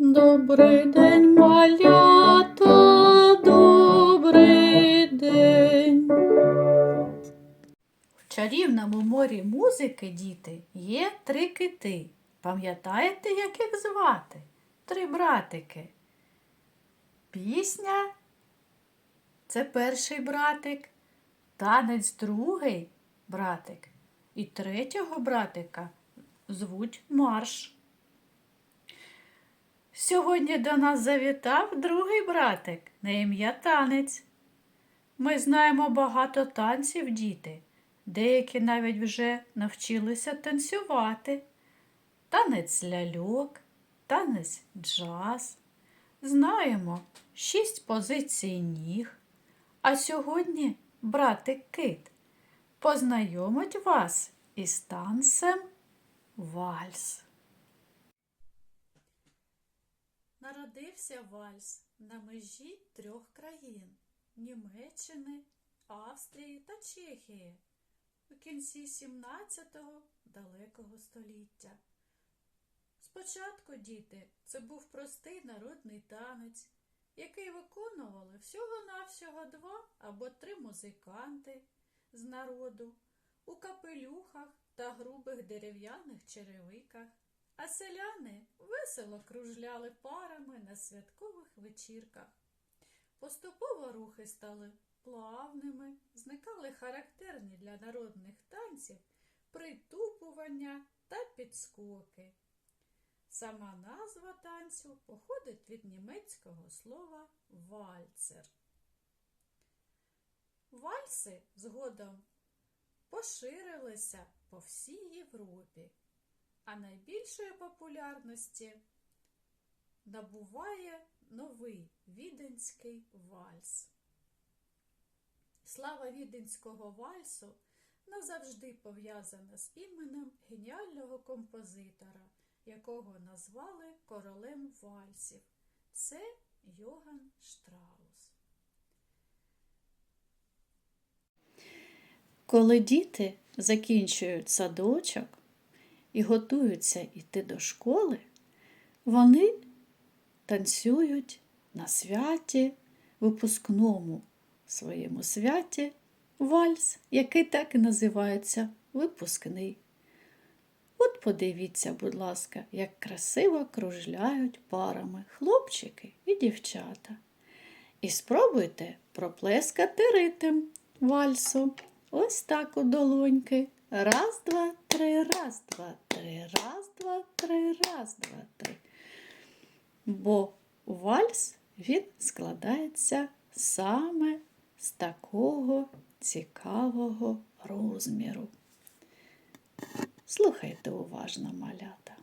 Добрий день, малята, добрий день. В чарівному морі музики, діти, є три кити. Пам'ятаєте, як їх звати? Три братики. Пісня це перший братик, танець другий братик. І третього братика звуть марш. Сьогодні до нас завітав другий братик на ім'я танець. Ми знаємо багато танців, діти. Деякі навіть вже навчилися танцювати. Танець ляльок, танець джаз. Знаємо шість позицій ніг. А сьогодні братик кит познайомить вас із танцем вальс. Народився вальс на межі трьох країн Німеччини, Австрії та Чехії у кінці 17-го далекого століття. Спочатку, діти, це був простий народний танець, який виконували всього-навсього два або три музиканти з народу у капелюхах та грубих дерев'яних черевиках. А селяни весело кружляли парами на святкових вечірках. Поступово рухи стали плавними, зникали характерні для народних танців притупування та підскоки. Сама назва танцю походить від німецького слова вальцер. Вальси згодом поширилися по всій Європі а найбільшої популярності набуває новий віденський вальс. Слава віденського вальсу назавжди пов'язана з іменем геніального композитора, якого назвали королем вальсів. Це Йоган Штраус. Коли діти закінчують садочок, і готуються йти до школи, вони танцюють на святі, випускному своєму святі вальс, який так і називається випускний. От подивіться, будь ласка, як красиво кружляють парами хлопчики і дівчата. І спробуйте проплескати ритм вальсу. Ось так у долоньки. Раз, два, три, раз, два, три, раз, два, три, раз, два, три. Бо вальс він складається саме з такого цікавого розміру. Слухайте уважно малята.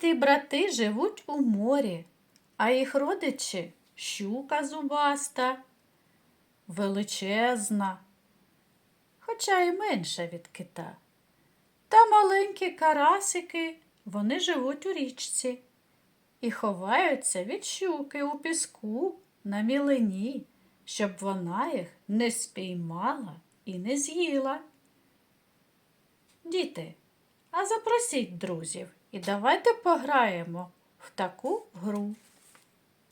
Всі брати живуть у морі, а їх родичі щука зубаста, величезна, хоча й менша від кита. Та маленькі карасики, вони живуть у річці і ховаються від щуки у піску на мілині, щоб вона їх не спіймала і не з'їла. Діти, а запросіть друзів і давайте пограємо в таку гру.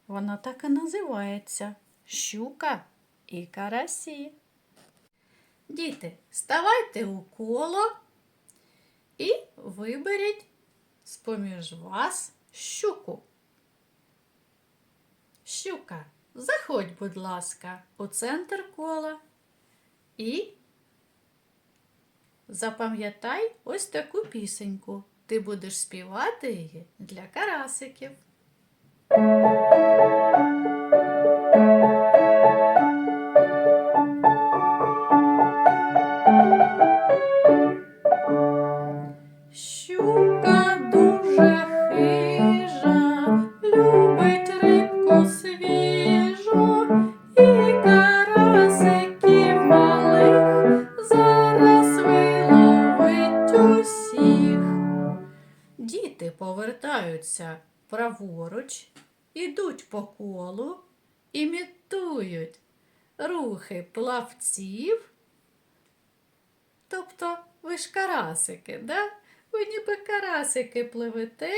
Вона так і називається Щука і карасі. Діти, ставайте у коло і виберіть з-поміж вас щуку. Щука, заходь, будь ласка, у центр кола і запам'ятай ось таку пісеньку. Ти будеш співати її для карасиків. Повертаються праворуч, ідуть по колу, імітують рухи плавців. Тобто ви ж карасики, да? Ви ніби карасики пливете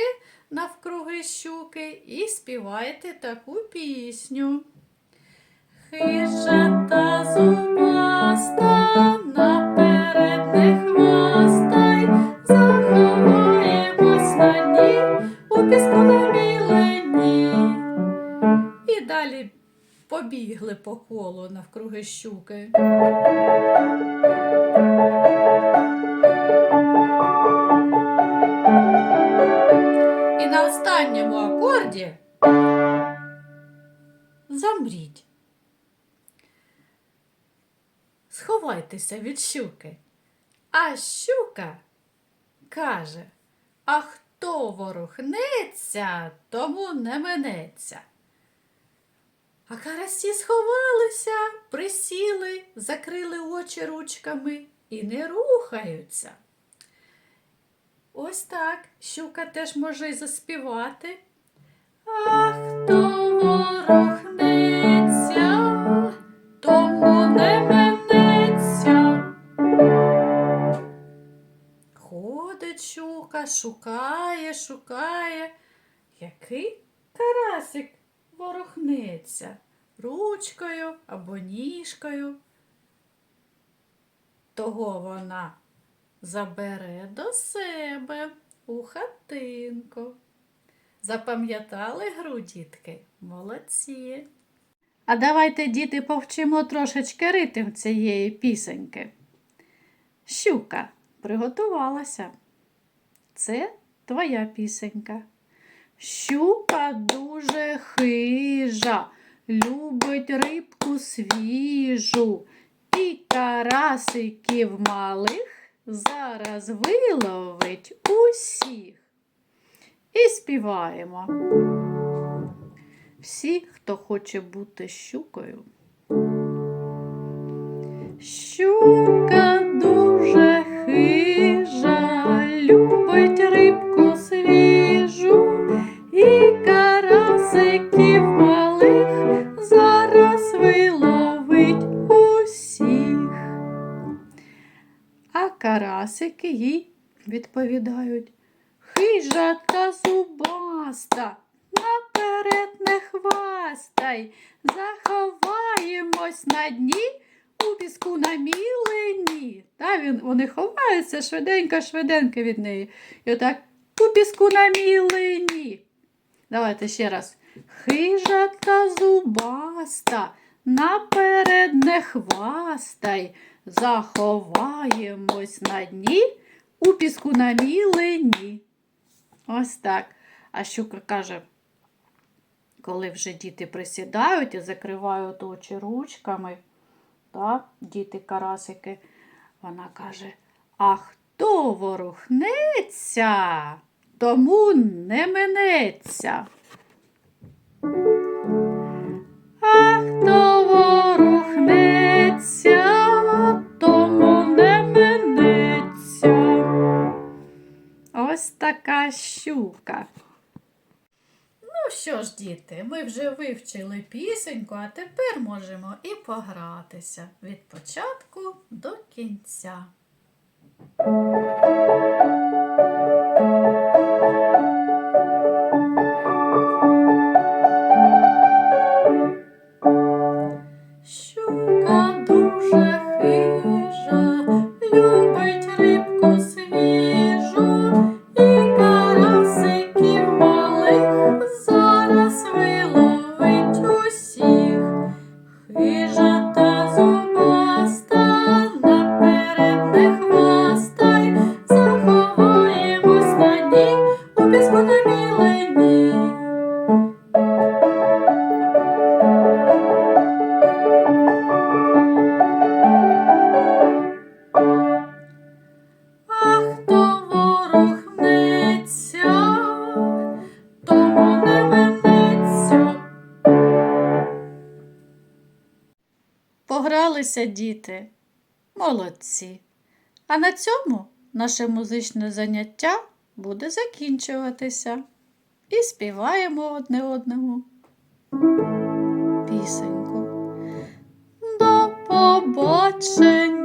навкруги щуки і співаєте таку пісню. Хижа та зубаста, наперед не хвастай, у піску на мілені. І далі побігли по колу навкруги щуки. І на останньому акорді замріть. Сховайтеся від щуки. А щука каже: А ворухнеться, тому не минеться. А карасі сховалися, присіли, закрили очі ручками і не рухаються. Ось так щука теж може й заспівати. А хто Щука, шукає, шукає. Який карасик ворухнеться ручкою або ніжкою. Того вона забере до себе у хатинку. Запам'ятали гру, дітки? Молодці. А давайте, діти, повчимо трошечки ритм цієї пісеньки. Щука приготувалася. Це твоя пісенька. Щука дуже хижа, любить рибку свіжу і карасиків малих зараз виловить усіх. І співаємо. Всі, хто хоче бути щукою. І карасиків малих зараз виловить усіх. А карасики їй відповідають Хижа та зубаста, наперед не хвастай, заховаємось на дні у піску на мілені. Та він, вони ховаються швиденько-швиденько від неї. І отак у піску на мілені. Давайте ще раз. Хижа та зубаста, наперед не хвастай, заховаємось на дні у піску на мілені. Ось так. А щука каже, коли вже діти присідають і закривають очі ручками, так, діти карасики, вона каже, а хто ворухнеться, тому не минеться. А хто ворухнеться, тому не минеться. Ось така щука. Ну що ж, діти, ми вже вивчили пісеньку, а тепер можемо і погратися від початку до кінця. Погралися діти, молодці. А на цьому наше музичне заняття буде закінчуватися. І співаємо одне одному пісеньку. До побачення.